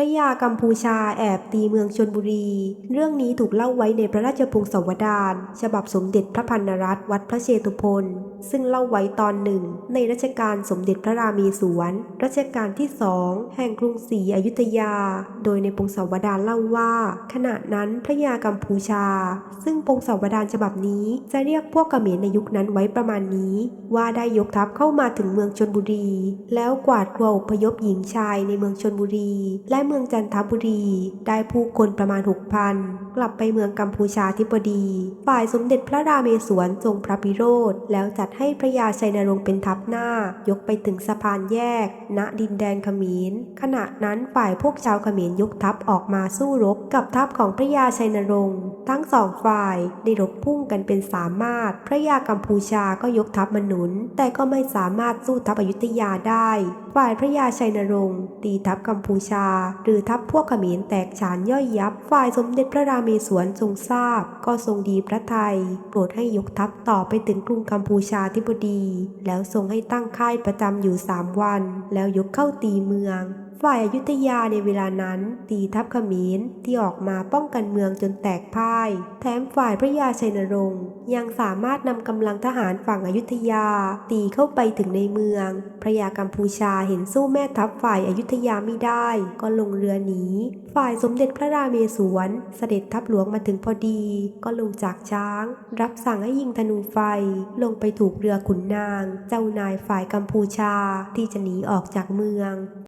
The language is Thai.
ระยากัมพูชาแอบตีเมืองชนบุรี เรื่องนี้ถูกเล่าไว้ในพระราชพงศาวดาร ฉบับสมเด็จพระพันนรัตน์วัดพระเชตุพน ซึ่งเล่าไว้ตอนหนึ่ง ในรัชกาลสมเด็จพระรามีสวน รัชกาลที่สองแห่งกรุงศรีอยุธยา โดยในพงศาวดารเล่าว่า ขณะนั้นพระยากัมพูชา ซึ่งพงศาวดารฉบับนี้จะเรียกพวกกเขมรในยุคนั้นไว้ประมาณนี้ ว่าได้ยกทัพเข้ามาถึงเมืองชนบุรี แล้วกวาดตัวอพยพหญิงชายในเมืองชนบุรี และเมืองจันทบุรี ได้ผู้คนประมาณ6,000กลับไปเมืองกัมพูชาธิบดี ฝ่ายสมเด็จพระราเมศวรทรงพระพิโรธ แล้วจัดให้พระยาชัยนรงค์เป็นทัพหน้า ยกไปถึงสะพานแยก ณดินแดนขมิญขณะนั้นฝ่ายพวกชาวขมิญยกทัพออกมาสู้รบกับทัพของพระยาชัยนรงค์ ทั้งสองฝ่ายได้รบพุ่งกันเป็นสามารถ พระยากัมพูชาก็ยกทัพมาหนุน แต่ก็ไม่สามารถสู้ทัพอยุธยาได้ ฝ่ายพระยาชัยนรงค์ตีทัพกัมพูชา หรือทัพพวกเขมรแตกฉานย่อยยับ ฝ่ายสมเด็จพระราเมศวรทรงทราบ ก็ทรงดีพระไทย โปรดให้ยกทัพต่อไปถึงกรุงกัมพูชาธิบดี แล้วทรงให้ตั้งค่ายประจำอยู่สามวัน แล้วยกเข้าตีเมือง ฝ่ายอยุทยาในเวลานั้นตีทัพขมรที่ออกมาป้องกันเมืองจนแตกพ่าย แถมฝ่ายพระยาชัยนรงค์ยังสามารถนำกำลังทหารฝั่งอยุทยา ตีเข้าไปถึงในเมือง พระยากัมพูชาเห็นสู้แม่ทัพฝ่ายอยุทยาไม่ได้ ก็ลงเรือหนี ฝ่ายสมเด็จพระราเมศวร เสด็จทัพหลวงมาถึงพอดี ก็ลงจากช้าง รับสั่งให้ยิงธนูไฟ ลงไปถูกเรือขุนนาง เจ้านายฝ่ายกัมพูชาที่จะหนีออกจากเมือง